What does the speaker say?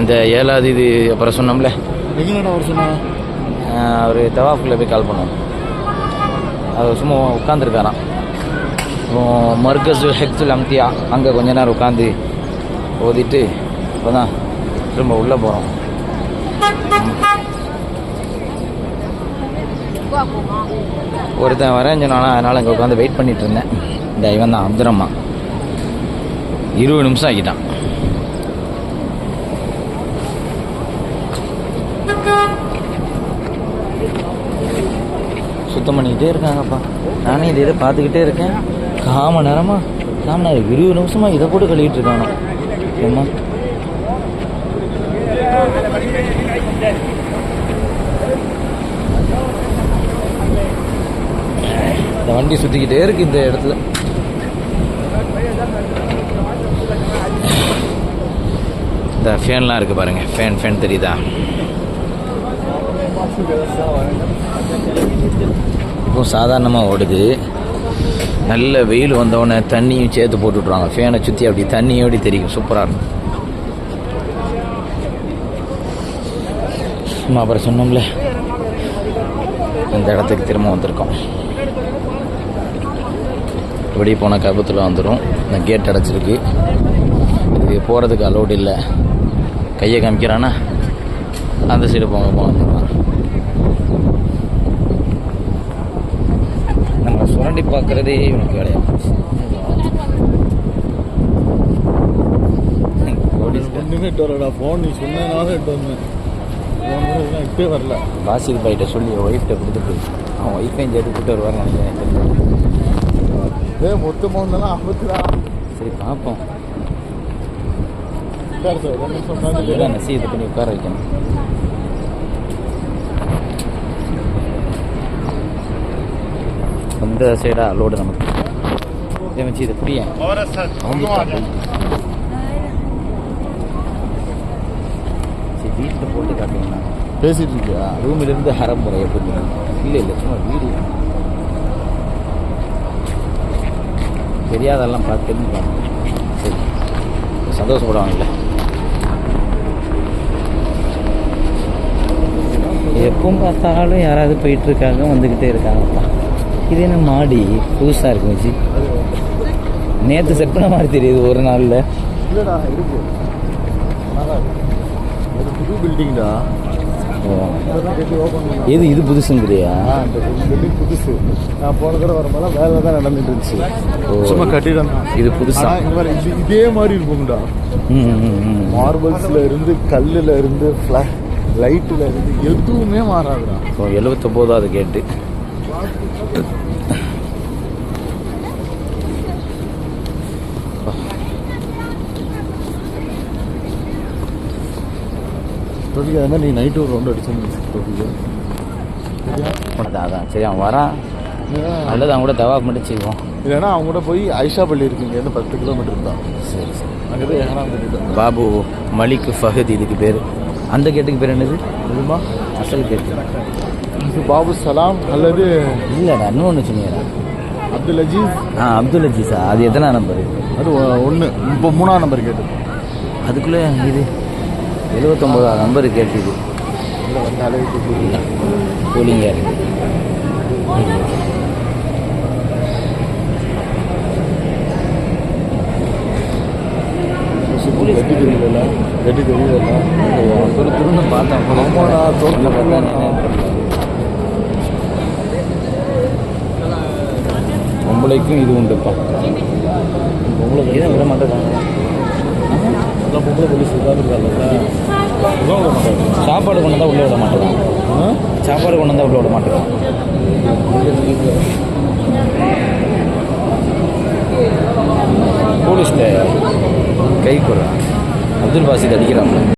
இந்த ஏழாவது இது அப்புறம் சொன்னோம்ல. அவர் சொன்னா அவர் தவாஃபில் போய் கால் பண்ணோம் அவர் சும்மா உட்காந்துருக்காராம் மர்கஸ் ஹெக்துல் அம்தியா அங்கே கொஞ்ச நேரம் உட்காந்து ஓதிட்டு இப்போ தான் திரும்ப உள்ளே போகிறோம் ஒருத்தன் வரேன்னு சொன்னானா அதனால் அங்கே உட்காந்து வெயிட் பண்ணிட்டு இருந்தேன். இந்த இவன் தான் அப்துரம்மா இருபது நிமிஷம் ஆக்கிட்டான் சுத்தம் பண்ணிக்கிட்டே இருக்காங்கப்பா. நானே இதை இதை பார்த்துக்கிட்டே இருக்கேன். காம நேரமா? காம நேரம் இருபது நிமிஷமா இதை போட்டு கழுவிட்டு இருக்கானோ? ஏம்மா? இந்த வண்டி சுற்றிக்கிட்டே இருக்கு இந்த இடத்துல. இந்த ஃபேன்லாம் இருக்கு பாருங்க. ஃபேன் ஃபேன் தெரியுதா? இப்போ சாதாரணமாக ஓடுது. நல்ல வெயில் வந்தவொடனே தண்ணியும் சேர்த்து போட்டு விட்ருவாங்க ஃபேனை சுற்றி அப்படி தண்ணியோடி தெரியும். சூப்பராக இருக்கும். சும்மா அப்புறம் சொன்னோம்ல. இந்த இடத்துக்கு திரும்ப வந்திருக்கோம். இப்படி போன கபத்தில் வந்துடும் இந்த கேட் அடைச்சிருக்கு. இது போகிறதுக்கு அலோடு இல்லை. கையை காமிக்கிறானா? அந்த சைடு போங்க போங்க. நம்ம சுரண்டி பார்க்குறதே இவனுக்கு வேலையா? போலீஸ்காரன் ஒன்றுமே எட்டு வரலடா ஃபோன் நீ சொன்னதுனால எட்டு வந்தேன் ஃபோன் கூட எட்டே வரல பாசில் பாய்கிட்ட சொல்லி ஒய்ஃப்ட்ட கொடுத்துட்டு அவன் ஒய்ஃபையும் சேர்த்து கூட்டு வருவார் நினைக்கிறேன். மொத்தமாக வந்தாலும் ஆபத்துடா சரி பார்ப்போம். சார் சார் என்ன சொன்னாலும் இதெல்லாம் நசி இது பண்ணி உட்கார வைக்கணும். அந்த சைடாக லோடு நமக்கு. இதே வச்சு இதை புரிய சரி வீட்டில் போட்டு காட்டுவீங்களா பேசிட்டு இருக்கியா? ரூமிலிருந்து ஹரம் முறை எப்படி இல்லை இல்லை சும்மா வீடு. தெரியாதெல்லாம் பார்த்து தெரிஞ்சுக்கலாம் சரி. சந்தோஷப்படுவாங்கல்ல. எப்பவும் பார்த்தாலும் யாராவது போயிட்டு இருக்காங்க வந்துக்கிட்டே இருக்காங்கப்பா. இது என்ன மாடி புதுசாக இருக்கு வச்சு நேற்று செட் பண்ண மாதிரி தெரியுது ஒரு நாளில். இல்லைடா இருக்கு. புது பில்டிங்டா எது இது புதுசுங்கிறியா பில்டிங் புதுசு. நான் போன தடவை வரும்போது வேலை தான் நடந்துட்டு இருந்துச்சு. சும்மா கட்டிடம் இது புதுசா? இது இதே மாதிரி இருக்கும்டா. மார்பிள்ஸ்ல இருந்து கல்லுல இருந்து லைட்ல இருந்து எதுவுமே மாறாதுடா. எழுபத்தொம்போதாவது கேட்டு. தொழில் அது மாதிரி நீ நைட்டு ஒரு ரவுண்ட் அடிச்சு தொழில் அதான் அதான் சரி அவன் வரான் அல்லது அவன் கூட தவாக்கு மட்டும் செய்வோம் இல்லைன்னா அவங்க கூட போய் ஐஷா பள்ளி இருக்கு இங்கேருந்து பத்து கிலோமீட்டர் தான் சரி சரி அங்கே போய் ஏகனாம் பாபு மலிக் ஃபஹத் இதுக்கு பேர் அந்த கேட்டுக்கு பேர் என்னது தெரியுமா அசல் கேட்டு இது பாபு சலாம் அல்லது இல்லைடா இன்னொன்று சொன்னீங்கடா. அப்துல் அஜீஸ்? ஆ அப்துல் அஜீஸா? அது எத்தனை நம்பர் அது ஒன்று இப்போ மூணாம் நம்பர் கேட்டு அதுக்குள்ளே இது எழுபத்தொம்போதாவது நம்பர் கேட்டு இது இல்லை வந்தாலே இல்லை கூலிங்காக இருக்கு. கட்டி தெரியல. கட்டி தெரியல. துரு துருன்னு பார்த்தேன் பொம்பளைக்கும் இது உண்டுப்பா. பொம்பளை இதை விட மாட்டேங்காங்க எல்லாம் பொம்பளை போலீஸ் சாப்பாடு கொண்டு வந்தால் உள்ளே விட மாட்டேங்கான் ஆ? சாப்பாடு கொண்டு வந்தால் உள்ளே விட மாட்டேங்கான் போலீஸ்கிட்ட கை கொடுறான் அப்துல் பாசித் அடிக்கிறான்